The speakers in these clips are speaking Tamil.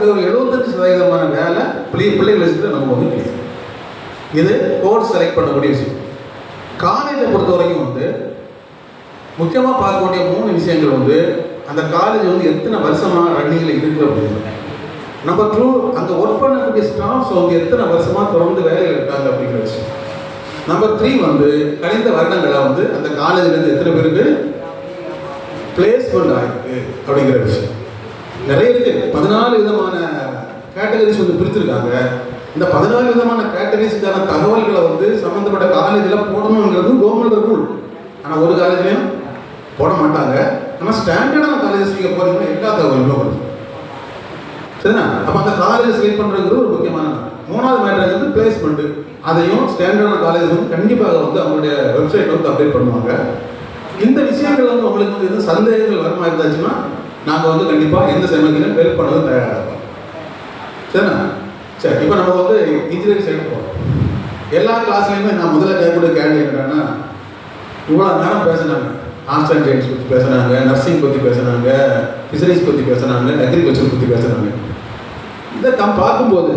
ஒரு எழுபத்தஞ்சு சதவீதமான வேலை பிள்ளை பிள்ளைகள் வச்சுட்டு நம்ம வந்து இது கோர்ஸ் செலக்ட் பண்ணக்கூடிய விஷயம். காலேஜை பொறுத்த வரைக்கும் வந்து முக்கியமாக பார்க்க வேண்டிய மூணு விஷயங்கள் வந்து அந்த காலேஜ் வந்து எத்தனை வருஷமாக ரன்னிங்கில் இருக்குது அப்படின்னு. நம்பர் டூ அங்கே ஒர்க் பண்ணக்கூடிய ஸ்டாஃப்ஸ் வந்து எத்தனை வருஷமாக தொடர்ந்து வேலையில் இருக்காங்க அப்படிங்கிற விஷயம். நம்பர் த்ரீ வந்து கழிந்த வருடங்களை வந்து அந்த காலேஜ்லேருந்து எத்தனை பேருக்கு பிளேஸ்மெண்ட் ஆகிருக்கு அப்படிங்கிற விஷயம். நிறைய இருக்கு பதினாலு விதமான கேட்டகரிஸ் வந்து பிரிச்சிருக்காங்க. இந்த பதினாலு விதமான கேட்டகரிஸ்க்கான தகவல்களை வந்து சம்மந்தப்பட்ட காலேஜில் போடணுங்கிறது கவர்மெண்ட் ரூல் ஆனால் ஒரு காலேஜ்லையும் போட மாட்டாங்க. ஆனால் ஸ்டாண்டர்டான காலேஜஸ் நீங்கள் போகிறீங்கன்னா எல்லா தகவலுமே வரும். சரிண்ணா அப்போ அந்த காலேஜ் செலக்ட் பண்ணுறது ஒரு முக்கியமான மூணாவது மேட்டர் வந்து பிளேஸ்மெண்ட் அதையும் ஸ்டாண்டர்டான காலேஜ் வந்து கண்டிப்பாக வந்து அவங்களுடைய வெப்சைட் வந்து அப்டேட் பண்ணுவாங்க. இந்த விஷயங்கள் வந்து உங்களுக்கு வந்து எதுவும் சந்தேகங்கள் வர மாதிரி நாங்கள் வந்து கண்டிப்பாக எந்த சமயத்திலும் ஹெல்ப் பண்ணதும் தயாராக இருக்கோம் சரிண்ணா? சரி இப்போ நம்ம வந்து இன்ஜினியரிங் சைடு போகிறோம் எல்லா கிளாஸ்லையுமே நான் முதல்ல கேட்கக்கூடிய கேள்வி என்னன்னா இவ்வளோ நேரம் பேசுனாங்க. ஆர்ட்ஸ் அண்ட் சயின்ஸ் பற்றி பேசுனாங்க நர்சிங் பற்றி பேசுனாங்க ஃபிஷரிஸ் பற்றி பேசுனாங்க அக்ரிகல்ச்சர் பற்றி பேசுனாங்க. இதை தான் பார்க்கும்போது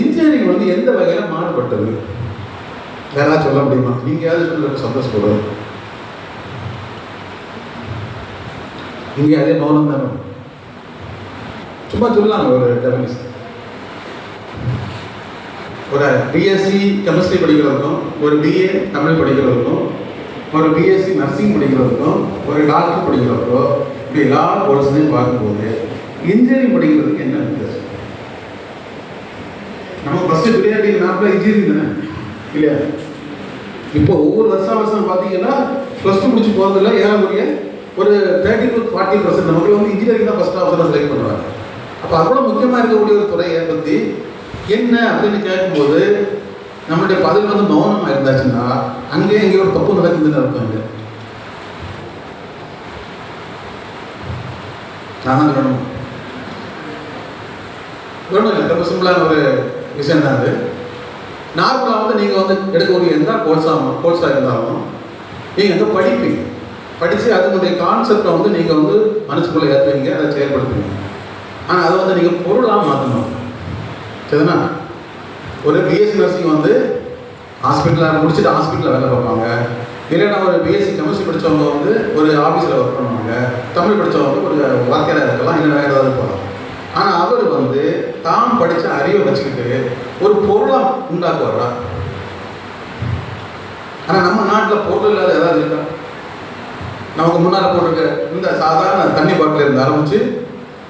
இன்ஜினியரிங் வந்து எந்த வகையில் மாறுபட்டது? யாராவது சொல்ல முடியுமா? நீங்கள் யாராவது சொல்ல சந்தோஷப்படுவோம் இங்கே அதே மௌனம் தானே? சும்மா சொல்லலாம் ஒரு டெபினிஷன் ஒரு பிஎஸ்சி கெமிஸ்ட்ரி படிக்கிறவருக்கும் ஒரு பிஏ தமிழ் படிக்கிறவருக்கும் ஒரு பிஎஸ்சி நர்சிங் படிக்கிறவருக்கும் ஒரு டாக்டர் படிக்கிறவருக்கோ இப்படி எல்லா கோர்ஸையும் பார்க்கும்போது இன்ஜினியரிங் படிக்கிறதுக்கு என்ன வித்தியாசம்? நம்ம ஃபஸ்ட்டு பிரியாணி நாட்டில் இன்ஜினியரிங் தானே? இல்லையா? இப்போ ஒவ்வொரு வருஷம் வருஷம் பார்த்தீங்கன்னா ப்ளஸ் டூ முடிச்சு போகிறதுல ஏறக்குறைய ஒரு தேர்ட்டி டு ஃபார்ட்டி பர்சன்ட் நமக்கு வந்து இன்ஜினியரிங் தான் ஃபஸ்ட் ஆஃபர் செலக்ட் பண்ணுவாங்க அப்போ அவ்வளோ முக்கியமாக இருக்கக்கூடிய ஒரு துறையை பற்றி என்ன அப்படின்னு கேட்கும்போது நம்மளுடைய பதவி வந்து மௌனமாக இருந்தாச்சுன்னா அங்கேயே எங்கேயோ ஒரு தப்பு நடக்குதுன்னு அர்த்தம் இங்கே நான் வேணும் வேணும் இல்லை ரொம்ப சிம்பிளான ஒரு விஷயம் தான் அது. நார்மலாக வந்து நீங்கள் வந்து எடுக்கக்கூடிய எந்த கோர்ஸாக கோர்ஸாக இருந்தாலும் நீங்கள் வந்து படிப்பீங்க. படித்து அதனுடைய கான்செப்டை வந்து நீங்கள் வந்து மனசுக்குள்ளே ஏற்றுவீங்க அதை செயல்படுத்துவீங்க. ஆனால் அதை வந்து நீங்கள் பொருளாக மாற்றணும் சரிதானா? ஒரு பிஎஸ்சி நர்சிங் வந்து ஹாஸ்பிட்டலில் முடிச்சுட்டு ஹாஸ்பிட்டலில் வேலை பார்ப்பாங்க. இல்லைன்னா ஒரு பிஎஸ்சி கெமிஸ்ட்ரி படித்தவங்க வந்து ஒரு ஆஃபீஸில் ஒர்க் பண்ணுவாங்க. தமிழ் படித்தவங்க ஒரு வாத்தியாராக இருக்கலாம் இல்லை வேறு ஏதாவது போகலாம். ஆனால் அவர் வந்து தான் படித்த அறிவை வச்சுக்கிட்டு ஒரு பொருளாக உண்டாக்குவாரா? ஆனால் நம்ம நாட்டில் பொருள் இல்லாத ஏதாவது இருக்கா? நமக்கு முன்னால் போட்டிருக்க இந்த சாதாரண தண்ணி பாட்டில் இருந்து ஆரம்பிச்சு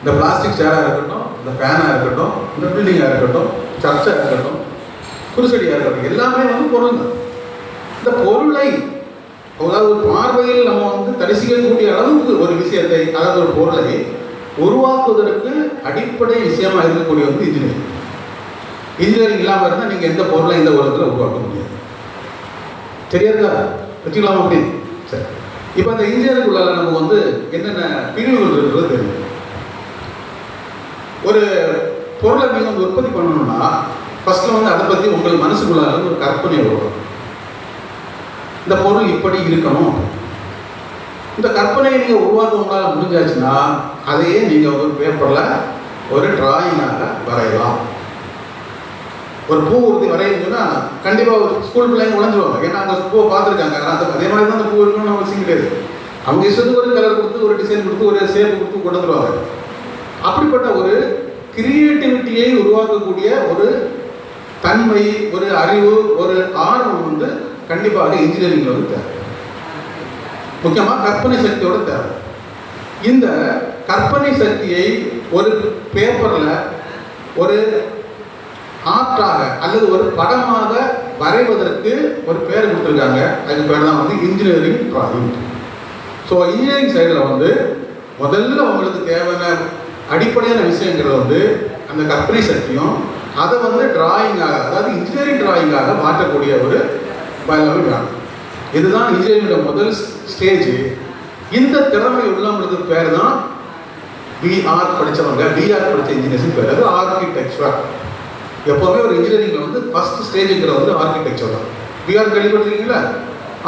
இந்த பிளாஸ்டிக் சேராக இருக்கட்டும் இந்த ஃபேனாக இருக்கட்டும் இந்த பில்டிங்காக இருக்கட்டும் சர்ச்சாக இருக்கட்டும் குருசடியாக இருக்கட்டும் எல்லாமே வந்து பொருள் தான். இந்த பொருளை அதாவது ஒரு பார்வையில் நம்ம வந்து தரிசிக்கக்கூடிய அளவுக்கு ஒரு விஷயத்தை அதாவது ஒரு பொருளை உருவாக்குவதற்கு அடிப்படை விஷயமாக இருக்கக்கூடிய வந்து இன்ஜினியரிங் இன்ஜினியரிங் இல்லாமல் இருந்தால் நீங்கள் எந்த பொருளை இந்த உலகத்தில் உருவாக்க முடியாது. தெரியாதா வச்சுக்கலாமா அப்படி? சரி. இப்போ அந்த இன்ஜினியரிங்குள்ளால நம்ம வந்து என்னென்ன பிரிவுகள் இருக்கிறது தெரியும். ஒரு பொருளை நீங்கள் வந்து உற்பத்தி பண்ணணும்னா ஃபஸ்ட்டு வந்து அதை பற்றி உங்கள் மனசுக்குள்ளால ஒரு கற்பனை வரும் இந்த பொருள் இப்படி இருக்கணும். இந்த கற்பனையை நீங்கள் உருவாக்க உங்களால் முடிஞ்சாச்சுன்னா அதையே நீங்கள் ஒரு பேப்பரில் ஒரு டிராயிங்காக வரையலாம். ஒரு பூ உறுதி வரையுதுன்னா கண்டிப்பாக ஒரு ஸ்கூல் பிள்ளைங்க உழைஞ்சிருவாங்க ஏன்னா அந்த பூவை பார்த்துருக்காங்க. அந்த அதே மாதிரி தான் அந்த பூ இருக்கணும்னு அவசியம் கிடையாது அவங்க இஷ்டத்துக்கு ஒரு கலர் கொடுத்து ஒரு டிசைன் கொடுத்து ஒரு ஷேப் கொடுத்து கொண்டு வந்துருவாங்க. அப்படிப்பட்ட ஒரு கிரியேட்டிவிட்டியை உருவாக்கக்கூடிய ஒரு தன்மை ஒரு அறிவு ஒரு ஆர்வம் வந்து கண்டிப்பாக இன்ஜினியரிங்கில் வந்து தேவை. முக்கியமாக கற்பனை சக்தியோட தேவை. இந்த கற்பனை சக்தியை ஒரு பேப்பரில் ஒரு ஆர்ட்டாக அல்லது ஒரு படமாக வரைவதற்கு ஒரு பேர் கொடுத்துருக்காங்க. அதுக்கு பேர் தான் வந்து இன்ஜினியரிங் டிராயிங் ஸோ இன்ஜினியரிங் சைடில் வந்து முதல்ல உங்களுக்கு தேவையான அடிப்படையான விஷயங்கிறது வந்து அந்த கற்பனை சக்தியும் அதை வந்து டிராயிங்காக அதாவது இன்ஜினியரிங் டிராயிங்காக மாற்றக்கூடிய ஒரு பயலமை வேணும். இதுதான் இன்ஜினியரிங்கோட முதல் ஸ்டேஜ் இந்த திறமை உள்ளவங்களுக்கு பேர் தான் பிஆர் படித்தவங்க பிஆர் படித்த இன்ஜினியர்ஸ் பேர். அது ஆர்கிடெக்சர் எப்போவுமே ஒரு இன்ஜினியரிங்கில் வந்து ஃபஸ்ட் ஸ்டேஜுங்கிற வந்து ஆர்கிடெக்சர் தான். பிஆர் கேள்விப்பட்டிருக்கீங்களா?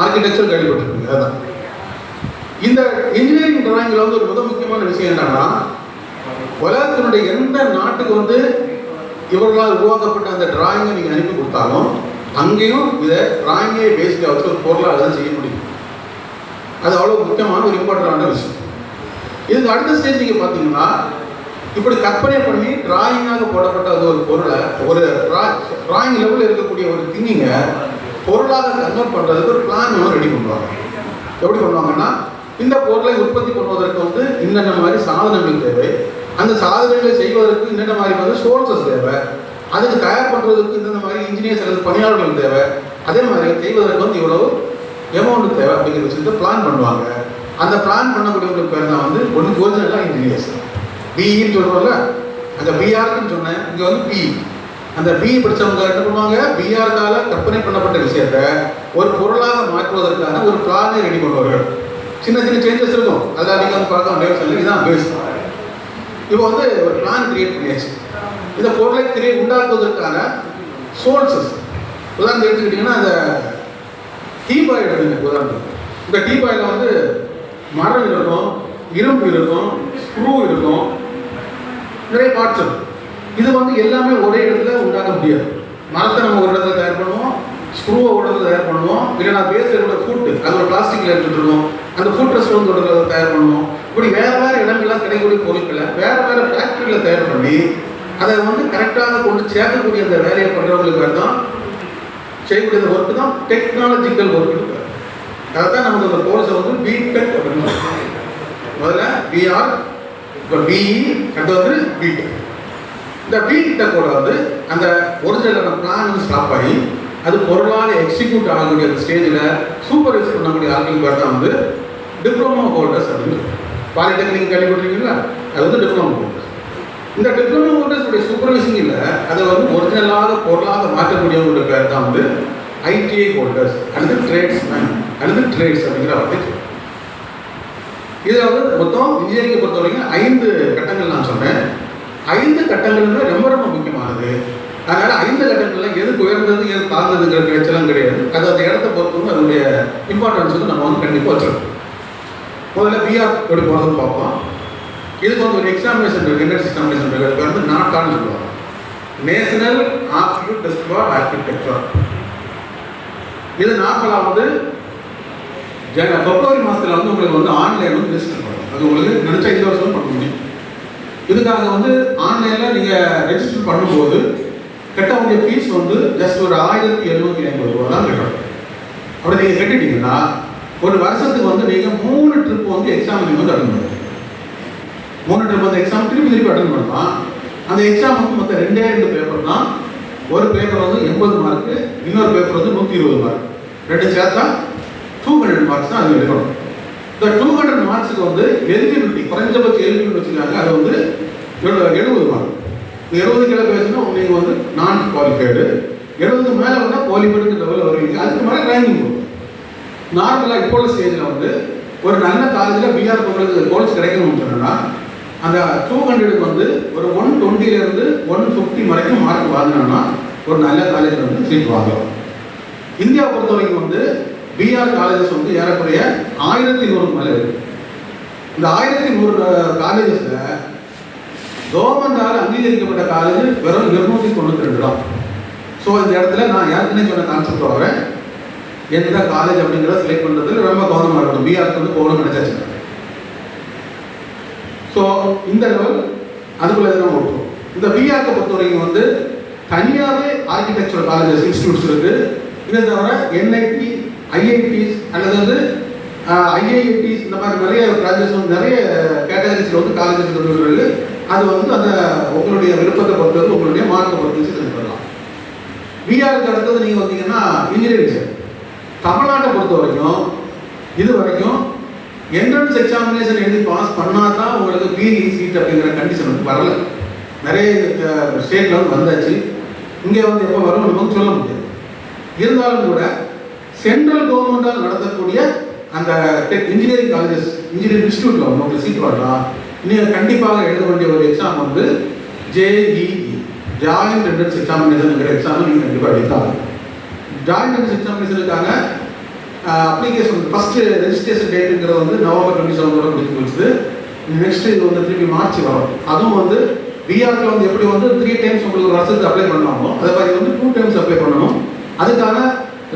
ஆர்கிடெக்சர் கேள்விப்பட்டிருக்கீங்க அதுதான் இந்த இன்ஜினியரிங் டிராயிங்கில் வந்து ஒரு மிக முக்கியமான விஷயம் என்னன்னா உலகத்தினுடைய எந்த நாட்டுக்கு வந்து இவர்களால் உருவாக்கப்பட்ட அந்த டிராயிங்கை நீங்கள் அனுப்பி கொடுத்தாலும் அங்கேயும் இதை டிராயிங்கை பேஸ்டாக வச்சு ஒரு பொருளாக தான் செய்ய முடியும். அது அவ்வளோ முக்கியமான ஒரு இம்பார்ட்டண்டான விஷயம். இதுக்கு அடுத்த ஸ்டேஜ் நீங்கள் பார்த்தீங்கன்னா இப்படி கற்பனை பண்ணி டிராயிங்காக போடப்பட்ட அது ஒரு பொருளை ஒரு டிராயிங் லெவலில் இருக்கக்கூடிய ஒரு திங்கிங்க பொருளாக கன்வெர்ட் பண்ணுறதுக்கு ஒரு பிளான் ஒன்று ரெடி பண்ணுவாங்க. எப்படி பண்ணுவாங்கன்னா இந்த பொருளை உற்பத்தி பண்ணுவதற்கு வந்து இன்னென்ன மாதிரி சாதனங்கள் தேவை அந்த சாதனங்களை செய்வதற்கு என்னென்ன மாதிரி வந்து சோர்சஸ் தேவை அதுக்கு தயார் பண்ணுறதுக்கு இந்த மாதிரி இன்ஜினியர்ஸ் அல்லது பணியாளர்கள் தேவை அதே மாதிரி செய்வதற்கு வந்து இவ்வளவு எமௌண்ட் தேவை அப்படிங்கிற விஷயத்தை பிளான் பண்ணுவாங்க. அந்த பிளான் பண்ணக்கூடியவங்களுக்கு பேர் தான் வந்து ஒன்று ஒரிஜினலாக இன்ஜினியர்ஸ் பிஇன்னு சொல்கிறோம்ல அந்த பிஆர்னு சொன்னேன். இங்கே வந்து பி அந்த பி படித்தவங்க என்ன பண்ணுவாங்க? பிஆர்கால கற்பனை பண்ணப்பட்ட விஷயத்த ஒரு பொருளாக மாற்றுவதற்கான ஒரு பிளானை ரெடி பண்ணுவார்கள். சின்ன சின்ன சேஞ்சஸ் இருக்கும். அதில் நீங்கள் வந்து பார்க்க முடியாது சொல்லி இதுதான் பேஸ் இப்போ வந்து ஒரு பிளான் கிரியேட் பண்ணியாச்சு. இந்த பொருளை கிரியேட் உண்டாக்குவதற்கான சோர்சஸ் உதாரணம் எடுத்துக்கிட்டிங்கன்னா அந்த டீபாய் எடுங்க உதாரணம் இந்த டீபாயில் வந்து மரம் இருக்கும் இரும்பு இருக்கும் ஸ்க்ரூ இருக்கும் நிறைய பார்ட்ஸ் இருக்கும் இது வந்து எல்லாமே ஒரே இடத்துல உண்டாக்க முடியாது. மரத்தை நம்ம ஒரு இடத்துல தயார் பண்ணுவோம் ஸ்க்ரூவை ஒரு இடத்துல தயார் பண்ணுவோம் இல்லைனா பேஸில் கூட ஃபுட்டு அது ஒரு பிளாஸ்டிக்கில் எடுத்துட்டு அந்த ஃபுட் ரெஸ்ட் வந்து ஒரு இடத்துல தயார் பண்ணுவோம். இப்படி வேறு வேறு இடங்கள்லாம் கிடைக்கக்கூடிய பொருட்களை வேறு வேறு ஃபேக்ட்ரியில் தயார் பண்ணி அதை வந்து கரெக்டாக கொண்டு சேர்க்கக்கூடிய அந்த வேலையை பண்ணுறவங்களுக்கு தான் செய்யக்கூடிய அந்த ஒர்க்கு தான் டெக்னாலஜிக்கல் ஒர்க் அதான் நமக்கு அந்த கோர்ஸை வந்து பிடெக் அப்படின்னு சொல்லுவாங்க. முதல்ல பிஆர் இப்போ பிஇ அடுத்து வந்து பிடெக் இந்த கூட வந்து அந்த ஒரிஜினலான பிளான் வந்து ஸ்டாப் ஆகி அது பொருளால் எக்ஸிக்யூட் ஆகக்கூடிய அந்த ஸ்டேஜில் சூப்பர்வைஸ் பண்ணக்கூடிய ஆட்கள் தான் வந்து டிப்ளமோ ஹோல்டர்ஸ் அப்படின்னு பாலிடெக்னிக் கேள்விப்பட்டிருக்கீங்களா அது வந்து டிப்ளமோ ஹோல்டர்ஸ் இந்த டிப்ளமோ ஹோல்டர்ஸுடைய சூப்பர்வைசிங் இல்லை அதை வந்து ஒரிஜினலாக பொருளாக மாற்றக்கூடியவங்களுடைய பேர் தான் வந்து ஐடிஐ ஹோல்டர்ஸ் அல்லது ட்ரேட்ஸ்மேன் அல்லது ட்ரேட்ஸ் அப்படிங்கிற வார்த்தை இதில் வந்து மொத்தம் இன்ஜினியரிங்கை பொறுத்த வரைக்கும் ஐந்து கட்டங்கள் நான் சொன்னேன். ஐந்து கட்டங்கள் ரொம்ப ரொம்ப முக்கியமானது. அதனால் ஐந்து கட்டங்கள்ல எது உயர்ந்தது எது தாழ்ந்ததுங்கிற பேச்செல்லாம் கிடையாது. அது அந்த இடத்த பொறுத்து அதனுடைய இம்பார்ட்டன்ஸ் வந்து நம்ம வந்து கண்டிப்பாக வச்சிருக்கோம். முதல்ல பிஆர் எப்படி போகிறது பார்ப்போம். இதுக்கு வந்து ஒரு எக்ஸாமினேஷன் இருக்குது என்ன எக்ஸாமினேஷன் இருக்குது அதுக்கு வந்து நாட்டான்னு சொல்லுவாங்க. National aptitude test for architecture இது நார்மலாக வந்து ஜன பிப்ரவரி மாதத்தில் வந்து உங்களுக்கு வந்து ஆன்லைன் வந்து ரெஜிஸ்டர் பண்ணுவோம் அது உங்களுக்கு நினச்சா இந்த வருஷம் பண்ண முடியும். இதுக்காக வந்து ஆன்லைனில் நீங்கள் ரெஜிஸ்டர் பண்ணும்போது கட்டக்கூடிய ஃபீஸ் வந்து ஜஸ்ட் ஒரு ஆயிரத்தி எழுநூத்தி ஐம்பது ரூபா தான் கட்டணும். அப்படி நீங்கள் கட்டிட்டீங்கன்னா ஒரு வருஷத்துக்கு வந்து நீங்கள் மூணு ட்ரிப் வந்து எக்ஸாம் நீங்கள் வந்து அட்டன் பண்ணுவீங்க மூணு ட்ரிப் வந்து எக்ஸாம் திருப்பி திருப்பி அட்டன் பண்ணலாம். அந்த எக்ஸாம் வந்து மொத்தம் ரெண்டே ரெண்டு பேப்பர் தான். ஒரு பேப்பர் வந்து எண்பது மார்க்கு இன்னொரு பேப்பர் வந்து நூற்றி இருபது மார்க் ரெண்டு சேர்த்தா டூ ஹண்ட்ரட் மார்க்ஸ் தான் அது எழுதணும் இந்த டூ ஹண்ட்ரட் மார்க்ஸுக்கு வந்து எலிஜிபிலிட்டி குறைஞ்சபட்ச எலிஜிபிலிட்டி வச்சுருக்காங்க. அது வந்து எழுபது மார்க் எழுபது கிலோ பேசினா நீங்கள் வந்து நான் குவாலிஃபைடு எழுபது மேலே வந்தால் குவாலிஃபைடு லெவலில் வருவீங்க. அதுக்கு மேலே ரேங்கிங் கொடுக்கும் நார்மலாக இப்போ உள்ள ஸ்டேஜில் வந்து ஒரு நல்ல காலேஜில் பிஆர் உங்களுக்கு கோல்ஸ் கிடைக்கணும்னு சொன்னோன்னா அந்த டூ ஹண்ட்ரடுக்கு வந்து ஒரு ஒன் டுவெண்ட்டிலேருந்து ஒன் ஃபிஃப்டி வரைக்கும் மார்க் வாங்கினோம்னா ஒரு நல்ல காலேஜில் வந்து சீட் வாங்கலாம். இந்தியா பொறுத்த வரைக்கும் வந்து பிஆர் காலேஜஸ் வந்து ஏறக்குறைய ஆயிரத்தி நூறுக்கு மேலே இருக்கு. இந்த ஆயிரத்தி நூறு காலேஜஸில் கவர்மெண்டால் அங்கீகரிக்கப்பட்ட காலேஜ் வெறும் இருநூத்தி தொண்ணூற்றி ரெண்டு தான். ஸோ இந்த இடத்துல நான் ஏற்கனவே சொன்ன கான்செப்ட் வரேன். எந்த காலேஜ் அப்படிங்கிறத செலக்ட் பண்ணுறதுல ரொம்ப கவனமாக இருக்கணும். பிஆருக்கு வந்து போகணும் நினச்சாச்சு. ஸோ இந்த லெவல் அதுக்குள்ளே தான் ஓட்டுவோம் இந்த பிஆர்க்கை பொறுத்த வரைக்கும் வந்து தனியாகவே ஆர்கிடெக்சர் காலேஜஸ் இன்ஸ்டியூட்ஸ் இருக்குது இதை தவிர என்ஐடி ஐஐடிஸ் அல்லது வந்து ஐஐடிஸ் இந்த மாதிரி நிறைய காலேஜஸ் வந்து நிறைய கேட்டகரிஸில் வந்து காலேஜஸ் இருக்கு அது வந்து அந்த உங்களுடைய விருப்பத்தை பொறுத்தது உங்களுடைய மார்க்கை பொறுத்து செலக்ட் பண்ணலாம். பிஆருக்கு அடுத்தது நீங்கள் வந்தீங்கன்னா இன்ஜினியரிங் தமிழ்நாட்டை பொறுத்த வரைக்கும் இது வரைக்கும் என்ட்ரன்ஸ் எக்ஸாமினேஷன் எழுதி பாஸ் பண்ணால் தான் உங்களுக்கு பிஇ சீட் அப்படிங்கிற கண்டிஷன் வந்து வரல. நிறைய ஸ்டேட்டில் வந்து வந்தாச்சு. இங்கே வந்து எப்போ வரும் நமக்கு சொல்ல முடியாது. இருந்தாலும் கூட சென்ட்ரல் கவர்மெண்டால் நடத்தக்கூடிய அந்த டெக் இன்ஜினியரிங் காலேஜஸ் இன்ஜினியரிங் இன்ஸ்டியூட்டில் வந்து உங்களுக்கு சீட் வரலாம் நீங்கள் கண்டிப்பாக எழுத வேண்டிய ஒரு எக்ஸாம் வந்து ஜேஇஇ ஜாயிண்ட் என்ட்ரன்ஸ் எக்ஸாமினேஷனுங்கிற எக்ஸாம் நீங்கள் கண்டிப்பாக எடுத்தாங்க ஜாயிண்ட் என்ட்ரன்ஸ் எக்ஸாமினேஷனுக்கான அப்ளிகேஷன் ஃபஸ்ட்டு ரெஜிஸ்ட்ரேஷன் டேட்டுங்கிறது வந்து நவம்பர் டுவெண்ட்டி செவனோட முடிஞ்சு முடிச்சுது நெக்ஸ்ட் இது வந்து திருப்பி மார்ச் வரும். அதுவும் வந்து பிஆர்ல வந்து எப்படி வந்து த்ரீ டைம்ஸ் உங்களுக்கு ஒரு வருஷத்துக்கு அப்ளை பண்ணாமோ அதே மாதிரி வந்து டூ டைம்ஸ் அப்ளை பண்ணணும். அதுக்கான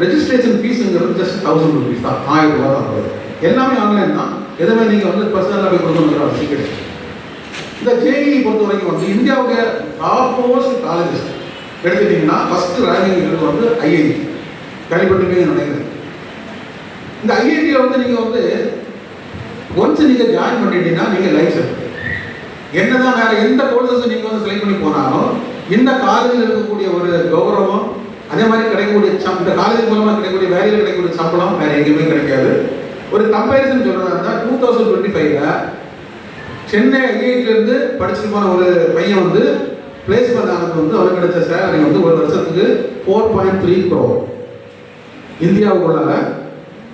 ரெஜிஸ்ட்ரேஷன் ஃபீஸுங்கிறது ஜஸ்ட் தௌசண்ட் ருபீஸ் தான் ஆயிரம் ரூபா தான் வருது எல்லாமே ஆன்லைன் தான். எதுவுமே நீங்கள் வந்து பர்சனலாக போய் கொடுக்கணுங்கிற அவசியம் கிடையாது இந்த ஜேஇ பொறுத்த வரைக்கும் வந்து இந்தியாவுடைய டாப் மோஸ்ட் காலேஜஸ் எடுத்துட்டிங்கன்னா ஃபர்ஸ்ட் ரேங்கிங் வந்து ஐஐடி கேள்விப்பட்டிருப்பீங்க நினைக்கிறேன். இந்த ஐஐடியில் வந்து நீங்கள் வந்து ஒன்ஸ் நீங்கள் ஜாயின் பண்ணிட்டீங்கன்னா நீங்கள் லைஃப் என்னதான் வேறு எந்த கோர்சஸ் நீங்கள் வந்து செலக்ட் பண்ணி போனாலும் இந்த காலேஜில் இருக்கக்கூடிய ஒரு கௌரவம் அதே மாதிரி கிடைக்கக்கூடிய சம் இந்த காலேஜ் மூலமாக கிடைக்கக்கூடிய வேலையில் கிடைக்கக்கூடிய சம்பளம் வேற எங்கேயுமே கிடைக்காது. ஒரு கம்பேரிசன் சொல்றதா இருந்தால் டூ தௌசண்ட் டுவெண்ட்டி ஃபைவ்ல சென்னை ஐஐடிலேருந்து படிச்சுட்டு போன ஒரு பையன் வந்து பிளேஸ்மெண்ட் ஆனது வந்து அவனுக்கு கிடைச்ச சேலரி வந்து ஒரு வருஷத்துக்கு ஃபோர் பாயிண்ட் த்ரீ க்ரோர் இந்தியாவுக்குள்ளார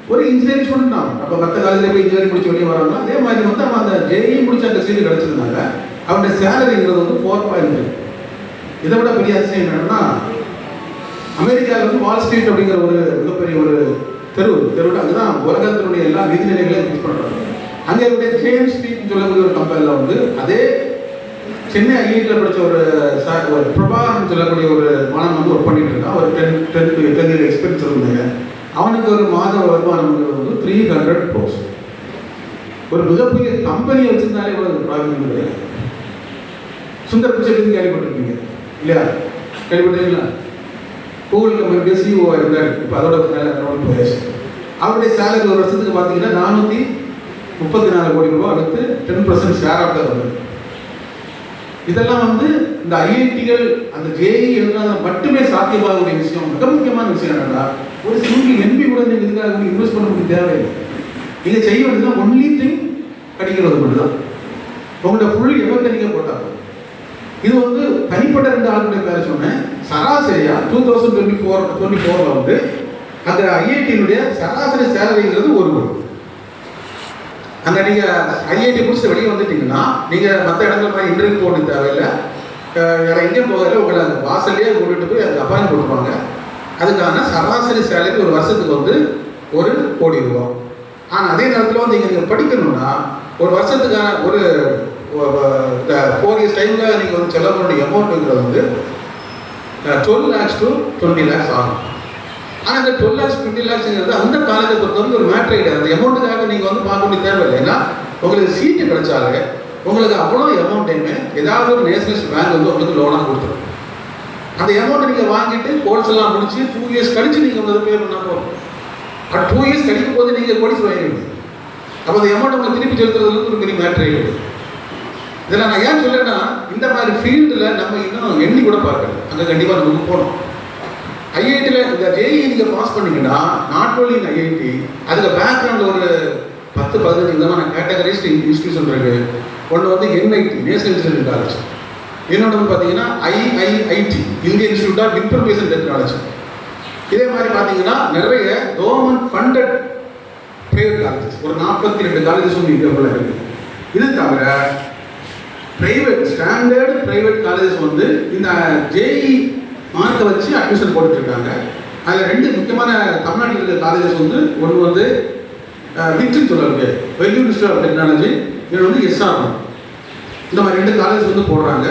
ஒரு இன்ஜினியரிங் ஸ்டூடெண்ட் தான். அப்போ மற்ற காலேஜில் போய் இன்ஜினியரிங் முடிச்சு வெளியே வராங்க அதே மாதிரி வந்து அவன் அந்த ஜெயி முடிச்ச அந்த சீட்டு கிடைச்சதுனால அவனுடைய சேலரிங்கிறது வந்து ஃபோர் பாயிண்ட் த்ரீ இதை விட பெரிய அதிசயம் என்னன்னா அமெரிக்காவில் வந்து வால் ஸ்ட்ரீட் அப்படிங்கிற ஒரு மிகப்பெரிய ஒரு தெரு தெருவில் அதுதான் உலகத்தினுடைய எல்லா விதிநிலைகளையும் யூஸ் பண்ணுறாங்க அங்கே இருக்கக்கூடிய ஜேம்ஸ் ஸ்ட்ரீட்னு சொல்லக்கூடிய ஒரு கம்பெனியில் வந்து அதே சென்னை ஐஐடியில் படித்த ஒரு சார் ஒரு பிரபாகரன் சொல்லக்கூடிய ஒரு மாணவன் வந்து ஒர்க் பண்ணிட்டு இருக்கான். ஒரு ten ten ten year experience இருந்தாங்க. அவனுக்கு ஒரு மாத வருமானம்ங்கிறது வந்து த்ரீ ஹண்ட்ரட் க்ரோஸ் ஒரு மிகப்பெரிய கம்பெனி வச்சிருந்தாலே இவ்வளவு ப்ராப்ளம் கிடையாது சுந்தர் பிச்சை பற்றி கேள்விப்பட்டிருப்பீங்க. இல்லையா? கேள்விப்பட்டீங்களா கூகுள் கம்பெனியுடைய சிஓ இருந்தார். இப்போ அதோட மேலே போயாச்சு. அவருடைய சேலரி ஒரு வருஷத்துக்கு பார்த்தீங்கன்னா நானூற்றி முப்பத்தி நாலு கோடி ரூபாய் அடுத்து டென் பர்சன்ட் ஷேர் ஆஃப் வந்து இதெல்லாம் வந்து இந்த ஐஐடிகள் அந்த ஜேஇ எழுதுனால மட்டுமே சாத்தியமாகக்கூடிய விஷயம். மிக முக்கியமான விஷயம் என்னன்னா ஒரு சிங்கிள் எம்பி கூட நீங்கள் இதுக்காக இன்வெஸ்ட் பண்ண முடிய தேவையில்லை. நீங்கள் செய்ய ஒன்லி திங் படிக்கிறது மட்டும்தான். உங்களோட ஃபுல் எவ்வளோ நீங்கள் போட்டாங்க இது வந்து தனிப்பட்ட ரெண்டு ஆளுடைய பேரை சொன்னேன். சராசரியா two thousand twenty four twenty ஃபோரில் வந்து அந்த ஐஐடியினுடைய சராசரி சேலரிங்கிறது ஒரு கோடி. அந்த நீங்கள் ஐஐடி முடிச்சு வெளியே வந்துட்டீங்கன்னா நீங்கள் மற்ற இடங்கள் மாதிரி இன்டர்வியூ போட தேவையில்லை. வேறு எங்கேயும் போகல உங்களை அந்த வாசல்லையே கூட்டிகிட்டு போய் அதுக்கு அப்பாயின் கொடுப்பாங்க. அதுக்கான சராசரி சேலரி ஒரு வருஷத்துக்கு வந்து ஒரு கோடி ரூபா ஆனால் அதே நேரத்தில் வந்து இங்கே நீங்கள் படிக்கணும்னா ஒரு வருஷத்துக்கான ஒரு ஃபோர் இயர்ஸ் டைமில் நீங்கள் வந்து செலவு பண்ணக்கூடிய அமௌண்ட்டுங்கிறது வந்து twelve lakhs to twenty lakhs ஆகும். ஆனால் அந்த டுவெல் லேக்ஸ் டுவெண்ட்டி லேக்ஸ்ங்கிறது அந்த காலேஜை பொறுத்த வந்து ஒரு மேட்ரு கிடையாது. அந்த அமௌண்ட்டுக்காக நீங்கள் வந்து பார்க்க வேண்டிய தேவையில்லை ஏன்னா உங்களுக்கு சீட்டு கிடைச்சாலே உங்களுக்கு அவ்வளோ அமௌண்ட்டையுமே ஏதாவது ஒரு நேஷனலிஸ்ட் பேங்க் வந்து உங்களுக்கு லோனாக கொடுத்துரும். அந்த அமௌண்ட்டை நீங்கள் வாங்கிட்டு கோர்ஸ் எல்லாம் முடிச்சு டூ இயர்ஸ் கழிச்சு நீங்கள் வந்து பே பண்ண போகிறோம் டூ இயர்ஸ் கழிக்கும் போது நீங்கள் கோடிஸ் வாங்கிடுவீங்க அப்போ அந்த அமௌண்ட் உங்களுக்கு திருப்பி செலுத்துறது வந்து ஒரு பெரிய மேட்ரே கிடையாது இதில் நான் ஏன் சொல்லேன்னா இந்த மாதிரி ஃபீல்டில் நம்ம இன்னும் எண்ணி கூட பார்க்கல. அங்கே கண்டிப்பாக நமக்கு போகணும். ஐஐடியில் இந்த ஜேஇ நீங்கள் பாஸ் பண்ணீங்கன்னா நாட் ஓன்லி இன் ஐஐடி அதில் பேக்ரவுண்டில் ஒரு பத்து பதினஞ்சு விதமான கேட்டகரிஸ்ட் இன்ஸ்டியூஷன் இருக்கு. ஒன்று வந்து என்ஐடி நேஷனல் இன்ஜினியரிங் காலேஜ் இன்னொன்று வந்து பார்த்தீங்கன்னா ஐஐஐடி இந்திய இன்ஸ்டியூட் ஆஃப் இன்ஃபர்மேஷன் டெக்னாலஜி இதே மாதிரி பார்த்தீங்கன்னா நிறைய கவர்மெண்ட் ஃபண்டட் பிரைவேட் காலேஜஸ் ஒரு நாற்பத்தி ரெண்டு காலேஜஸ் வந்து இந்தியாவில் இருக்குது இது தவிர பிரைவேட் ஸ்டாண்டர்ட் பிரைவேட் காலேஜஸ் வந்து இந்த ஜேஇ மார்க்கை வச்சு அட்மிஷன் போட்டுட்ருக்காங்க. அதில் ரெண்டு முக்கியமான தமிழ்நாட்டில் இருக்கிற காலேஜஸ் வந்து ஒன்று வந்து விக்ட்ரி தொடர்பு வெல்யூ இன்ஸ்டியூட் ஆஃப் டெக்னாலஜி இன்னொன்று வந்து எஸ்ஆர் இந்த மாதிரி ரெண்டு காலேஜ் வந்து போடுறாங்க.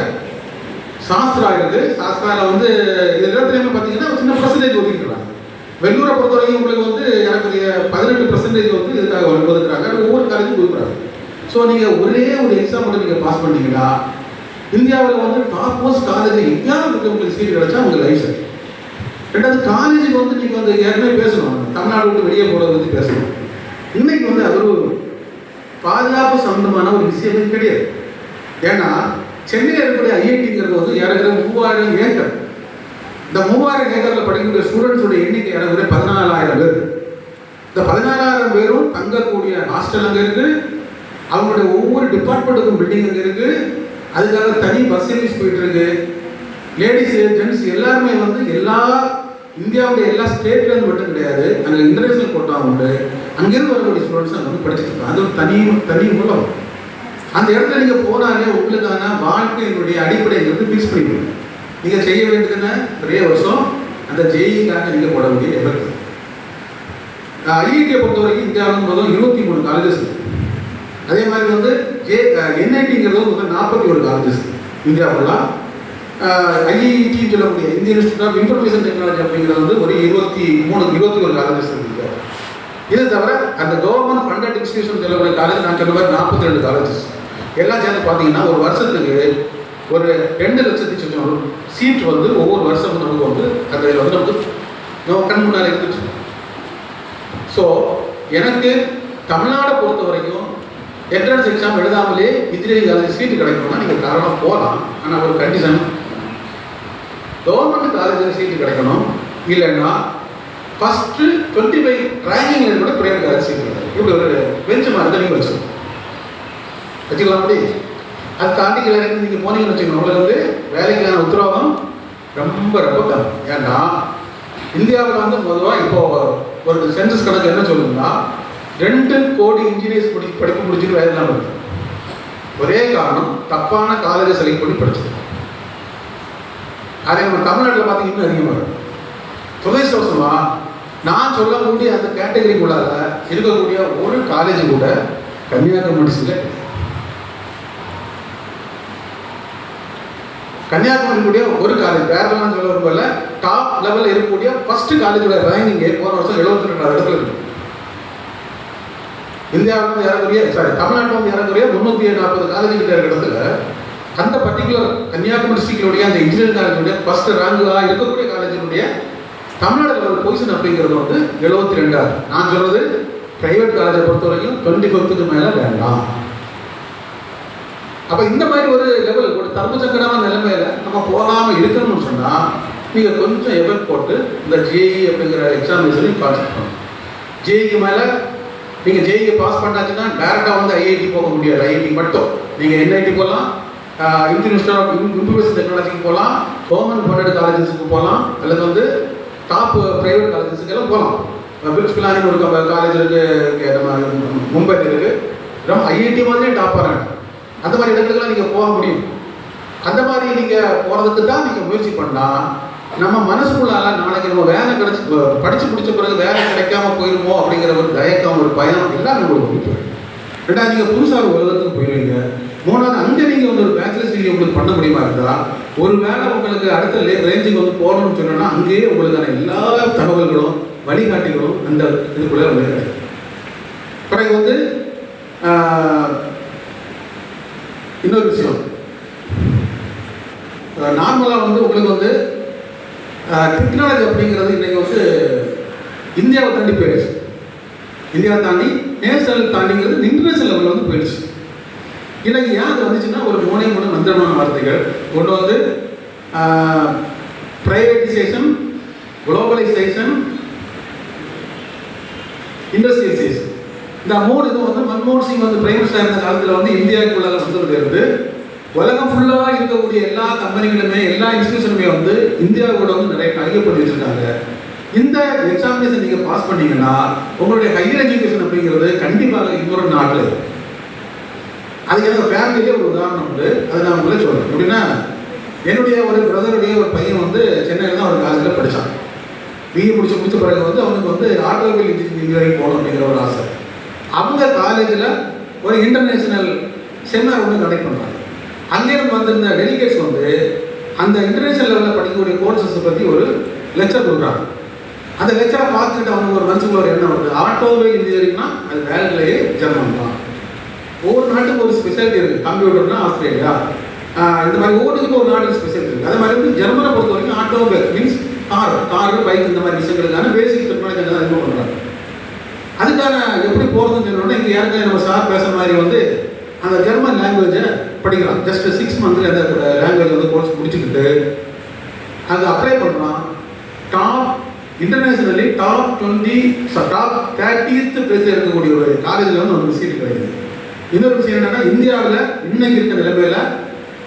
சாஸ்திரா இருக்குது சாஸ்திராவில் வந்து இது எல்லாத்துலேயுமே பார்த்தீங்கன்னா ஒரு சின்ன பர்சன்டேஜ் ஒதுக்கிடுறாங்க வெள்ளூரை பொறுத்த வரைக்கும் உங்களுக்கு வந்து எனக்கு பதினெட்டு பர்சன்டேஜ் வந்து இதுக்காக ஒதுக்குறாங்க ஒவ்வொரு காலேஜும் கொடுக்குறாங்க. ஸோ நீங்கள் ஒரே ஒரு எக்ஸாம் மட்டும் நீங்கள் பாஸ் பண்ணீங்கன்னா இந்தியாவில் வந்து டாப் மோஸ்ட் காலேஜ் எங்கேயாவது உங்களுக்கு சீட் கிடைச்சா உங்களுக்கு லைஃப் சரி ரெண்டாவது காலேஜுக்கு வந்து நீங்கள் வந்து ஏற்கனவே பேசணும். தமிழ்நாடு விட்டு வெளியே போகிறத பற்றி பேசணும். இன்னைக்கு வந்து அது ஒரு பாதுகாப்பு சம்பந்தமான ஒரு விஷயமே கிடையாது. ஏன்னா சென்னையில் இருக்கக்கூடிய ஐஐடிங்கிறது வந்து ஏறக்குற மூவாயிரம் ஏக்கர் இந்த மூவாயிரம் ஏக்கரில் படிக்கக்கூடிய ஸ்டூடெண்ட்ஸோட எண்ணிக்கை ஏறக்குறைய பதினாலாயிரம் பேர். இந்த பதினாலாயிரம் பேரும் தங்கக்கூடிய ஹாஸ்டல் அங்கே இருக்குது அவங்களுடைய ஒவ்வொரு டிபார்ட்மெண்ட்டுக்கும் பில்டிங் அங்கே அதுக்காக தனி பஸ் சர்வீஸ் போயிட்டு இருக்கு லேடிஸ் ஜென்ட்ஸ் எல்லாருமே வந்து எல்லா இந்தியாவுடைய எல்லா ஸ்டேட்லேருந்து மட்டும் கிடையாது அங்கே இன்டர்நேஷனல் கோட்டா உண்டு. அங்கேருந்து வரக்கூடிய ஸ்டூடெண்ட்ஸ் அங்கே வந்து படிச்சுட்டு இருக்காங்க அது ஒரு தனி தனி மூலம். அந்த இடத்துல நீங்கள் போனாலே உங்களுக்கான வாழ்க்கையினுடைய அடிப்படைங்கிறது ஃபிக்ஸ் பண்ணிக்கணும். நீங்கள் செய்ய வேண்டியதுன்னா ஒரே வருஷம். அந்த ஜெயிக்காக நீங்கள் போட வேண்டிய எஃபெக்ட் ஐஐடியை பொறுத்தவரைக்கும் இந்தியாவில் மொத்தம் இருபத்தி மூணு காலேஜஸ் இருக்குது அதே மாதிரி வந்து ஜே என்ஐடிங்கிறது வந்து நாற்பத்தி ஒரு காலேஜஸ் இந்தியா ஃபுல்லாக ஐஐடின்னு சொல்லக்கூடிய Indian institute of information technology அப்படிங்கிறது வந்து ஒரு இருபத்தி மூணு இருபத்தி ஒரு காலேஜஸ் இருக்குது இது தவிர அந்த கவர்மெண்ட் ஃபண்டட் இன்ஸ்டியூஷன் சொல்லக்கூடிய காலேஜ் நான் சொன்ன மாதிரி நாற்பத்தி ரெண்டு காலேஜஸ் எல்லாம் சேர்ந்து பார்த்தீங்கன்னா ஒரு வருஷத்துக்கு ஒரு ரெண்டு லட்சத்தி சொச்சம் சீட் வந்து ஒவ்வொரு வருஷமும் நமக்கு வந்து அந்த இதில் வந்து நமக்கு நம்ம கண் முன்னால் இருந்துச்சு. ஸோ எனக்கு தமிழ்நாடை பொறுத்த வரைக்கும் என்ட்ரன்ஸ் எக்ஸாம் எழுதாமலே இன்ஜினியரிங் காலேஜ் சீட்டு கிடைக்கணும்னா நீங்கள் தாராளமாக போகலாம். ஆனால் ஒரு கண்டிஷன் கவர்மெண்ட் காலேஜில் சீட்டு கிடைக்கணும். இல்லைன்னா ஃபஸ்ட்டு டுவெண்ட்டி ஃபைவ் ரேங்கிங்கில் கூட ப்ரைவேட் காலேஜ் சீட்டு கிடைக்கும். இப்படி ஒரு பெஞ்சு மாதிரி நீங்கள் வச்சுக்கணும். வச்சுக்கலாம் அப்படி? அது தாண்டி கீழே நீங்கள் போனீங்கன்னு வச்சுக்கணும். உங்களுக்கு வந்து வேலைக்கான உத்தரவாதம் ரொம்ப ரொம்ப கம்மி. ஏன்னா இந்தியாவில் வந்து பொதுவாக இப்போ ஒரு சென்சஸ் கணக்கு என்ன சொல்லுங்கன்னா ரெண்டு கோடி இன்ஜினியர்ஸ் படி படிப்பு முடிச்சுட்டு வேலை இல்லாமல் இருக்கு. ஒரே காரணம் தப்பான காலேஜை செலக்ட் பண்ணி படிச்சது அதே நம்ம தமிழ்நாட்டில் பார்த்தீங்கன்னா அதிகமாக இருக்கும் துணைசோசமா நான் சொல்லக்கூடிய அந்த கேட்டகரிக்குள்ளால இருக்கக்கூடிய ஒரு காலேஜ் கூட கன்னியாகுமரி டிஸ்ட்ரிக்ட்ல கன்னியாகுமரி கன்னியாகுமரியுடைய ஒரு காலேஜ் வேறு சொல்ல விரும்பல. டாப் லெவலில் இருக்கக்கூடிய ஃபர்ஸ்ட் காலேஜோட ரேங்கிங்கே போன வருஷம் எழுபத்தி ரெண்டாவது இடத்துல இருக்கு. இந்தியாவில் வந்து ஏறக்குறைய சாரி தமிழ்நாட்டில் வந்து ஏறக்குறைய முந்நூற்றி நாற்பது காலேஜ் கிட்ட இருக்கிற இடத்துல அந்த பர்டிகுலர் கன்னியாகுமரி டிஸ்ட்ரிக்டுடைய அந்த இன்ஜினியரிங் காலேஜுடைய ஃபர்ஸ்ட் ரேங்காக இருக்கக்கூடிய காலேஜினுடைய தமிழ்நாடு லெவல் பொசிஷன் அப்படிங்கிறது வந்து எழுபத்தி ரெண்டாவது நான் சொல்றது பிரைவேட் காலேஜை பொறுத்த வரைக்கும் டுவெண்ட்டி ஃபிஃப்த்துக்கு மேலே வேண்டாம். அப்போ இந்த மாதிரி ஒரு லெவல் ஒரு தர்மசங்கடமான நிலைமையில நம்ம போகாமல் இருக்கணும்னு சொன்னால் நீங்கள் கொஞ்சம் எஃபெக்ட் போட்டு இந்த ஜேஇ அப்படிங்கிற எக்ஸாமினேஷனையும் பார்த்துக்கணும். ஜேஇக்கு மேலே நீங்கள் ஜேஇ பாஸ் பண்ணாச்சுன்னா டேரெக்டாக வந்து ஐஐடி போக முடியாது. ஐஐடி மட்டும். நீங்கள் என்ஐடி போகலாம் இந்தியன் இன்ஸ்டியூட் ஆஃப் இன்ஃபர்மேஷன் டெக்னாலஜிக்கு போகலாம் கவர்மெண்ட் ஃபண்டட் காலேஜஸ்க்கு போகலாம் அல்லது வந்து டாப் ப்ரைவேட் காலேஜஸ்க்கு எல்லாம் போகலாம் பிரிட்ஜ் பிளானிங் ஒரு காலேஜ் இருக்குது நம்ம மும்பையில் இருக்குது ரொம்ப ஐஐடி மாதிரியே டாப்பாக இருக்கு. அந்த மாதிரி இடத்துக்குலாம் நீங்கள் போக முடியும். அந்த மாதிரி நீங்கள் போகிறதுக்கு தான் நீங்கள் முயற்சி பண்ணால் நம்ம மனசுக்குள்ளால நாளைக்கு நம்ம வேலை கிடைச்சி படிச்சு முடிச்ச பிறகு வேலை கிடைக்காம போயிருமோ அப்படிங்கிற ஒரு தயக்கம் ஒரு பயம் எல்லாம் உங்களுக்கு போயிட்டு ரெண்டாவது நீங்கள் புதுசாக ஒரு உலகத்துக்கு போயிடுவீங்க மூணாவது அங்கே நீங்கள் வந்து ஒரு பேச்சுலர்ஸ் டிகிரி உங்களுக்கு பண்ண முடியுமா இருந்தால் ஒரு வேளை உங்களுக்கு அடுத்த லே ரேஞ்சுக்கு வந்து போகணும்னு சொன்னோன்னா அங்கேயே உங்களுக்கான எல்லா தகவல்களும் வழிகாட்டிகளும் அந்த இதுக்குள்ளே வந்து கிடைக்கும் பிறகு வந்து இன்னொரு விஷயம். நார்மலாக வந்து உங்களுக்கு வந்து டெக்னாலஜி அப்படிங்கிறது இன்றைக்கி வந்து இந்தியாவை தாண்டி போயிடுச்சு. இந்தியாவை தாண்டி நேஷனல் தாண்டிங்கிறது இன்டர்நேஷனல் லெவலில் வந்து போயிடுச்சு. இன்னைக்கு ஏன் அது வந்துச்சுன்னா ஒரு மூணே மூணு மந்திரமான வார்த்தைகள். ஒன்று வந்து ப்ரைவேட்டைசேஷன் குளோபலைசேஷன் இண்டஸ்ட்ரியலைசேஷன் இந்த மூணு இது வந்து மன்மோகன் சிங் வந்து பிரைம் மினிஸ்டர் இருந்த காலத்தில் வந்து இந்தியாவுக்குள்ள வந்ததுல இருந்து உலகம் ஃபுல்லாக இருக்கக்கூடிய எல்லா கம்பெனிகளுமே எல்லா இன்ஸ்டியூஷனுமே வந்து இந்தியாவோட வந்து நிறைய கையப்பட்டு வச்சுருக்காங்க இந்த எக்ஸாமினேஷன் நீங்கள் பாஸ் பண்ணீங்கன்னா உங்களுடைய ஹையர் எஜுகேஷன் அப்படிங்கிறது கண்டிப்பாக இன்னொரு நாட்டில் இருக்கு. அதுக்கு எனக்கு ஃபேமிலியே ஒரு உதாரணம் உண்டு. அதை நான் உங்களை சொல்கிறேன் எப்படின்னா என்னுடைய ஒரு பிரதருடைய ஒரு பையன் வந்து சென்னையில் தான் ஒரு காலேஜில் படித்தான் பிஏ முடிச்சு முடிச்ச பிறகு வந்து அவனுக்கு வந்து ஆட்டோமொபைல் இன்ஜினியரிங் போகணும் அப்படிங்கிற ஒரு ஆசை. அவங்க காலேஜில் ஒரு இன்டர்நேஷனல் செமினார் ஒன்று கண்டக்ட் பண்ணுறாங்க அங்கிருந்து வந்திருந்த டெலிகேட்ஸ் வந்து அந்த இன்டர்நேஷனல் லெவலில் படிக்கக்கூடிய கோர்சஸ் பற்றி ஒரு லெக்சர் கொடுக்குறாங்க. அந்த லெக்சரை பார்த்துட்டு அவனுக்கு ஒரு மனசுக்குள்ள ஒரு எண்ணம் வருது? ஆட்டோவே இன்ஜினியரிங்னா அது வேலையிலேயே ஜெர்மன் தான். ஒவ்வொரு நாட்டுக்கும் ஒரு ஸ்பெஷாலிட்டி இருக்குது கம்ப்யூட்டர்னா ஆஸ்திரேலியா. இந்த மாதிரி ஒவ்வொன்றுக்கும் ஒரு நாட்டுக்கு ஸ்பெஷாலிட்டி இருக்குது அதே மாதிரி வந்து ஜெர்மனை பொறுத்த வரைக்கும் automobile means car car bike இந்த மாதிரி விஷயங்களுக்கான பேசிக் டெக்னாலஜி தான் அதிகமாக பண்ணுறாங்க அதுக்கான எப்படி போகிறதுன்னு சொன்னோன்னா இங்கே ஏற்கனவே நம்ம சார் பேசுகிற மாதிரி வந்து அந்த ஜெர்மன் லாங்குவேஜை படிக்கலாம். ஜஸ்ட் சிக்ஸ் மந்த்தில் அந்த லாங்குவேஜ் வந்து கோர்ஸ் முடிச்சுக்கிட்டு அது அப்ளை பண்ணுறான் top internationally top twenty top thirtieth பிளேஸில் இருக்கக்கூடிய ஒரு காலேஜில் வந்து நமக்கு சீட் கிடைக்குது. இன்னொரு விஷயம் என்னன்னா இந்தியாவில் இன்னைக்கு இருக்கிற நிலைமையில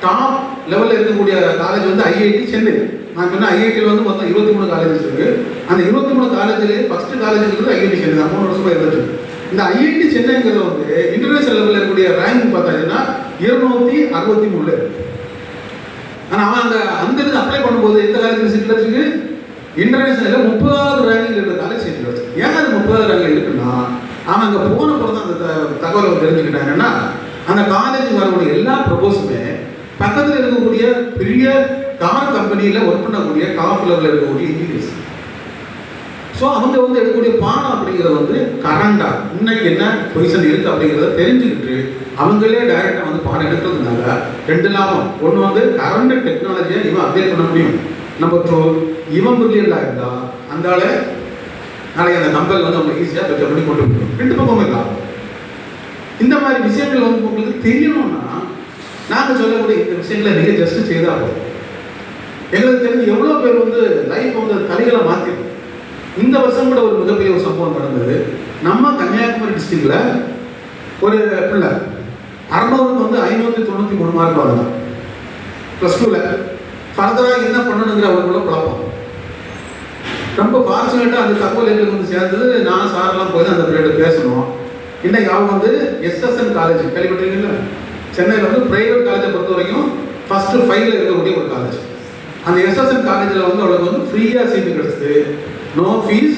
டாப் லெவலில் இருக்கக்கூடிய காலேஜ் வந்து ஐஐடி சென்னை. நான் சொன்ன ஐஐடியில் வந்து மொத்தம் இருபத்தி மூணு காலேஜஸ் இருக்குது அந்த இருபத்தி மூணு காலேஜில் ஃபஸ்ட்டு காலேஜ் இருக்கிறது ஐஐடி சென்னை தான். மூணு வருஷமாக இருந்துட்டு இந்த ஐஐடி சென்னைங்கிறது வந்து இன்டர்நேஷனல் லெவலில் இருக்கக்கூடிய ரேங்க் பார்த்தாங்கன்னா இருநூத்தி அறுபத்தி மூணு. ஆனால் அவன் அந்த அந்த இது அப்ளை பண்ணும்போது எந்த காலத்தில் சீட் வச்சிருக்கு இன்டர்நேஷனலில் முப்பதாவது ரேங்கில் இருக்கிற காலேஜ் சீட் வச்சு ஏன் அது முப்பதாவது ரேங்கில் இருக்குன்னா அவன் அங்கே போன பிறகு அந்த த- தகவலை தெரிஞ்சுக்கிட்டாங்கன்னா அந்த காலேஜ் வரக்கூடிய எல்லா ப்ரொபோஸுமே பக்கத்தில் இருக்கக்கூடிய பெரிய கார் கம்பெனியில் ஒர்க் பண்ணக்கூடிய டாப் லெவலில் இருக்கக்கூடிய இன்ஜினியர்ஸ் ஸோ அவங்க வந்து எடுக்கக்கூடிய பாடம் அப்படிங்கிறது வந்து கரண்டா இன்னைக்கு என்ன பொசிஷன் இருக்கு அப்படிங்கிறத தெரிஞ்சுக்கிட்டு அவங்களே டைரெக்டாக வந்து பாடம் எடுக்கிறதுனால ரெண்டு லாபம். ஒன்று வந்து கரண்ட் டெக்னாலஜியை இவன் அப்டேட் பண்ண முடியும். நம்பர் டூ இவன் பிரில்லியண்டாக இருந்தால் அந்த ஆளு நாளைக்கு அந்த நம்பர் வந்து அவங்க ஈஸியாக கொஞ்சம் பண்ணி கொண்டு போகணும் ரெண்டு பக்கமும் லாபம் இந்த மாதிரி விஷயங்கள் வந்து உங்களுக்கு தெரியணும்னா நாங்கள் சொல்லக்கூடிய இந்த விஷயங்களை நீங்கள் ஜஸ்ட் செய்தால் போதும். எங்களுக்கு தெரிஞ்சு எவ்வளோ பேர் வந்து லைஃப் வந்து தலைகளை மாற்றிடும் இந்த வருஷம் கூட ஒரு மிகப்பெரிய ஒரு சம்பவம் நடந்தது. நம்ம கன்னியாகுமரி டிஸ்ட்ரிக்டில் ஒரு பிள்ளை அறநூறுக்கு வந்து ஐநூற்றி தொண்ணூற்றி மூணு மார்க் வரலாம் ப்ளஸ் டூவில் ஃபர்தராக என்ன பண்ணணுங்கிற அவருக்குள்ள குழப்பம். ரொம்ப ஃபார்ச்சுனேட்டாக அந்த தகவல் எங்களுக்கு வந்து சேர்ந்தது. நான் சார்லாம் போய் அந்த பிள்ளைகிட்ட பேசணும். இன்னைக்கு அவங்க வந்து எஸ்எஸ்என் காலேஜ் கேள்விப்பட்டிருக்கீங்களா சென்னையில் வந்து ப்ரைவேட் காலேஜை பொறுத்த வரைக்கும் ஃபஸ்ட்டு ஃபைவ்ல இருக்கக்கூடிய ஒரு காலேஜ் அந்த எஸ்எஸ்என் காலேஜில் வந்து அவளுக்கு வந்து ஃப்ரீயாக சீட்டு கிடச்சிது. நோ ஃபீஸ்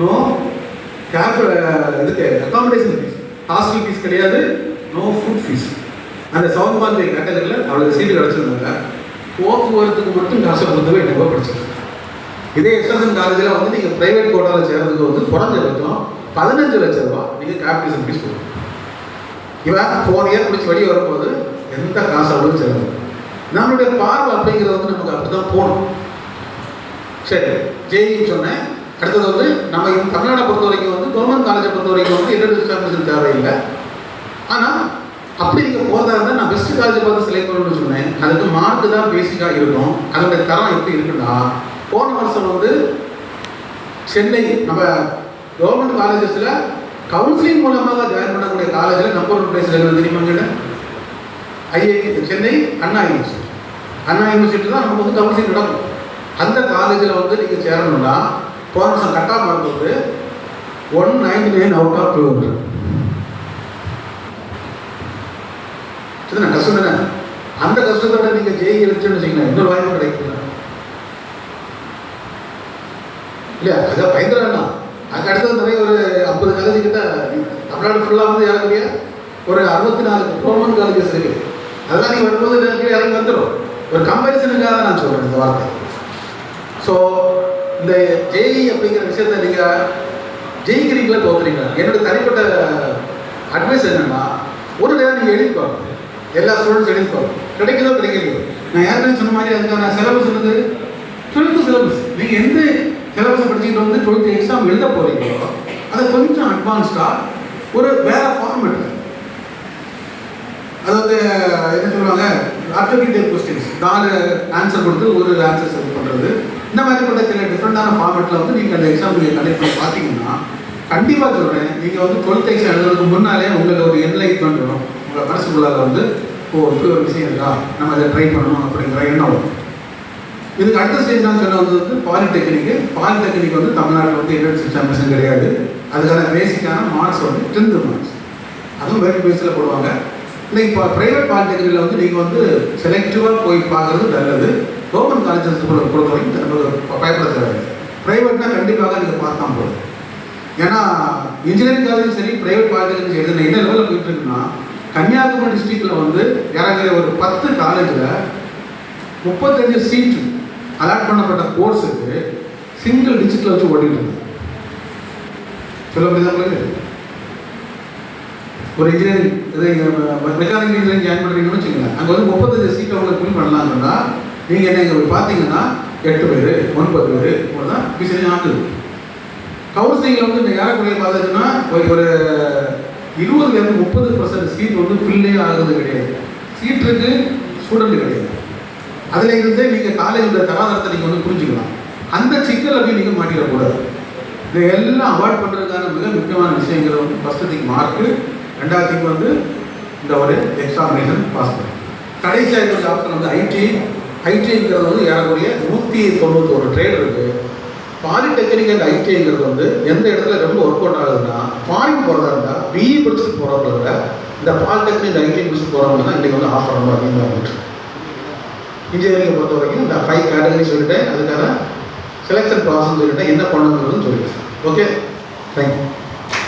நோ கேப் இதுக்கு அக்காமடேஷன் ஃபீஸ் ஹாஸ்டல் ஃபீஸ் கிடையாது நோ ஃபுட் ஃபீஸ் அந்த சவுண்ட் எங்கள் கட்டத்தில் அவளுக்கு சீட்டு கிடச்சிருந்தாங்க. போக்குவரத்துக்கு மட்டும் காசு கொடுத்தவே என்னவோ படிச்சிருக்காங்க. இதே எஸ்எஸ்என் காலேஜில் வந்து நீங்கள் ப்ரைவேட் கோட்டாவில் சேர்றதுக்கு வந்து குறைஞ்சபட்சம் பதினஞ்சு லட்சம் ரூபா நீங்கள் கேபிட்டேஷன் ஃபீஸ் கொடுக்கணும். இவன் ஃபோர் இயர் முடிச்சு வெளியே வரும்போது எந்த காசு அவ்வளவு செலவு நம்மளுடைய பார்வை அப்படிங்கிறது வந்து நமக்கு அப்படி தான் போகணும். சரி ஜேஇன்னு சொன்னேன். அடுத்தது வந்து நம்ம தமிழ்நாடை பொறுத்த வரைக்கும் வந்து கவர்மெண்ட் காலேஜை பொறுத்த வரைக்கும் வந்து என்ட்ரன்ஸ் எக்ஸாமினேஷன் தேவையில்லை. ஆனால் அப்படி நீங்கள் போகிறதா இருந்தால் நான் பெஸ்ட் காலேஜ் பார்த்து செலக்ட் பண்ணணும்னு சொன்னேன். அதுக்கு மார்க் தான் பேசிக்காக இருக்கும். அதோட தரம் எப்படி இருக்குன்னா போன வருஷம் வந்து சென்னை நம்ம கவர்மெண்ட் காலேஜஸில் கவுன்சிலிங் மூலமாக ஜாயின் பண்ணக்கூடிய காலேஜில் நம்பர் ஒன் பிளேஸ் இருக்கிறது தெரியுமாங்க IIT Chennai Anna university Anna university தான் நமக்கு வந்து கவுன்சிலிங் நடக்கும். அந்த காலேஜில் வந்து நீங்கள் சேரணும்னா போன வருஷம் கட்டாக off one ninety nine out of two hundred சரிண்ணா கஷ்டம் தானே அந்த கஷ்டத்தோட நீங்கள் ஜெயி எழுச்சுன்னு வச்சுக்கோங்க இன்னொரு வாய்ப்பு கிடைக்கல இல்லையா? அதை பயங்கரம் அதுக்கு அடுத்தது நிறைய ஒரு ஐம்பது காலேஜ் கிட்ட தமிழ்நாடு ஃபுல்லாக வந்து இறங்கக்கூடிய ஒரு அறுபத்தி நாலு கவர்மெண்ட் காலேஜஸ் இருக்கு. அதெல்லாம் நீங்கள் வரும்போது எனக்கு இறங்கி வந்துடும் ஒரு கம்பேரிசனுக்காக நான் சொல்கிறேன் இந்த வார்த்தை. ஸோ இந்த ஜெய் அப்படிங்கிற விஷயத்த நீங்கள் ஜெயிக்கிறீங்களா தோத்துறீங்களா? என்னோட தனிப்பட்ட அட்வைஸ் என்னன்னா ஒரு நேரம் நீங்கள் எழுதி பாருங்க. எல்லா ஸ்டூடெண்ட்ஸ் எழுதி பாருங்க. கிடைக்குதோ கிடைக்கலையோ. நான் ஏற்கனவே சொன்ன மாதிரி அதுக்கான சிலபஸ் என்னது? டுவெல்த்து சிலபஸ் நீங்கள் எந்த சிலபஸை படிச்சுட்டு வந்து டுவெல்த்து எக்ஸாம் எழுத போகிறீங்களோ அதை கொஞ்சம் அட்வான்ஸ்டாக ஒரு வேற ஃபார்மேட்டில் அதாவது என்ன சொல்லுவாங்க ஆப்ஜெக்டிவ் கொஸ்டின்ஸ் நாலு ஆன்சர் கொடுத்து ஒரு ஆன்சர் செலக்ட் பண்ணுறது இந்த மாதிரி கூட சில டிஃப்ரெண்டான ஃபார்மெட்டில் வந்து நீங்கள் அந்த எக்ஸாம் நீங்கள் கண்டக்ட் பண்ணி பார்த்தீங்கன்னா கண்டிப்பாக சொல்கிறேன் நீங்கள் வந்து டுவெல்த் எக்ஸாம் எழுதுறதுக்கு முன்னாலே உங்களுக்கு ஒரு என்லைட்மெண்ட் வரும். உங்கள் மனசுக்குள்ளார வந்து ஓ இப்படி ஒரு விஷயம் இருக்கா? நம்ம இதை ட்ரை பண்ணணும் அப்படிங்கிற எண்ணம் வரும். இதுக்கு அடுத்த ஸ்டேஜ் நான் சொன்ன வந்து வந்து பாலிடெக்னிக்கு பாலிடெக்னிக் வந்து தமிழ்நாட்டில் வந்து என்ட்ரன்ஸ் எக்ஸாமினேஷன் கிடையாது. அதுக்கான பேசிக்கான மார்க்ஸ் வந்து டென்த்து மார்க்ஸ் அதுவும் வேறு பேஸில் போடுவாங்க. இல்லை இப்போ ப்ரைவேட் பாலிடெக்னிக்கில் வந்து நீங்கள் வந்து செலக்டிவாக போய் பார்க்குறது நல்லது. கவர்மெண்ட் காலேஜஸ் பொறுத்த வரைக்கும் நமக்கு பயப்பட தேவையில்லை. ப்ரைவேட்னா கண்டிப்பாக நீங்கள் பார்த்தா போதும் ஏன்னா இன்ஜினியரிங் காலேஜ் சரி ப்ரைவேட் காலேஜும் சரி என்ன லெவலில் போயிட்டு இருக்குன்னா கன்னியாகுமரி டிஸ்ட்ரிக்டில் வந்து ஏறக்குறைய ஒரு பத்து காலேஜில் முப்பத்தஞ்சு சீட்டு அலாட் பண்ணப்பட்ட கோர்ஸுக்கு சிங்கிள் டிஜிட்டில் வச்சு ஓடிட்டு இருந்தேன் சொல்ல முடியுதா உங்களுக்கு? ஒரு இன்ஜினியரிங் இது மெக்கானிக்கல் இன்ஜினியரிங் ஜாயின் பண்ணுறீங்கன்னு வச்சுக்கோங்க. அங்கே வந்து முப்பத்தஞ்சு சீட்டை அவங்களுக்கு ஃபில் பண்ணலாங்கன்னா நீங்கள் என்ன இங்கே பார்த்தீங்கன்னா எட்டு பேர் ஒன்பது பேர் இவ்வளோதான் தான் பிசினி ஆகுது கவுன்சிலிங்கில் வந்து இந்த ஏறக்குறைய பார்த்ததுன்னா ஒரு ஒரு இருபதுலேருந்து முப்பது பர்சன்ட் சீட் வந்து ஃபில்லே ஆகுது கிடையாது. சீட் இருக்கு ஸ்டூடெண்ட் கிடையாது. அதில் இருந்தே நீங்கள் காலேஜில் தராதரத்தை நீங்கள் வந்து புரிஞ்சுக்கலாம். அந்த சிக்கலை போய் நீங்கள் மாட்டிடக்கூடாது இதை எல்லாம் அவாய்ட் பண்ணுறதுக்கான மிக முக்கியமான விஷயங்கள் வந்து ஃபஸ்ட்டு திங் மார்க்கு ரெண்டாவது வந்து இந்த ஒரு எக்ஸாமினேஷன் பாஸ் பண்ணி கடைசியாக இருக்கிற ஆப்ஷன் வந்து ஐடி ஐடிங்கிறது வந்து ஏறக்குறைய நூற்றி தொண்ணூத்தோரு ட்ரேட் இருக்குது பாலிடெக்னிக் அண்ட் ஐடிங்கிறது வந்து எந்த இடத்துல ரொம்ப ஒர்க் அவுட் ஆகுதுன்னா ஃபாரின் போகிறதா இருந்தால் பிஇ படிச்சுட்டு போகிறவங்கள விட இந்த பாலிடெக்னிக் ஐடி படிச்சுட்டு போகிறவங்க தான் இன்றைக்கி வந்து ஆஃபர் ரொம்ப அதிகமாக இன்ஜினியரிங்கை பொறுத்த வரைக்கும் இந்த ஃபைவ் கேட்டகரி சொல்லிட்டேன். அதுக்கான செலெக்ஷன் ப்ராசஸ் சொல்லிட்டேன். என்ன பண்ணுங்கிறதுன்னு சொல்லிட்டேன். Okay thank you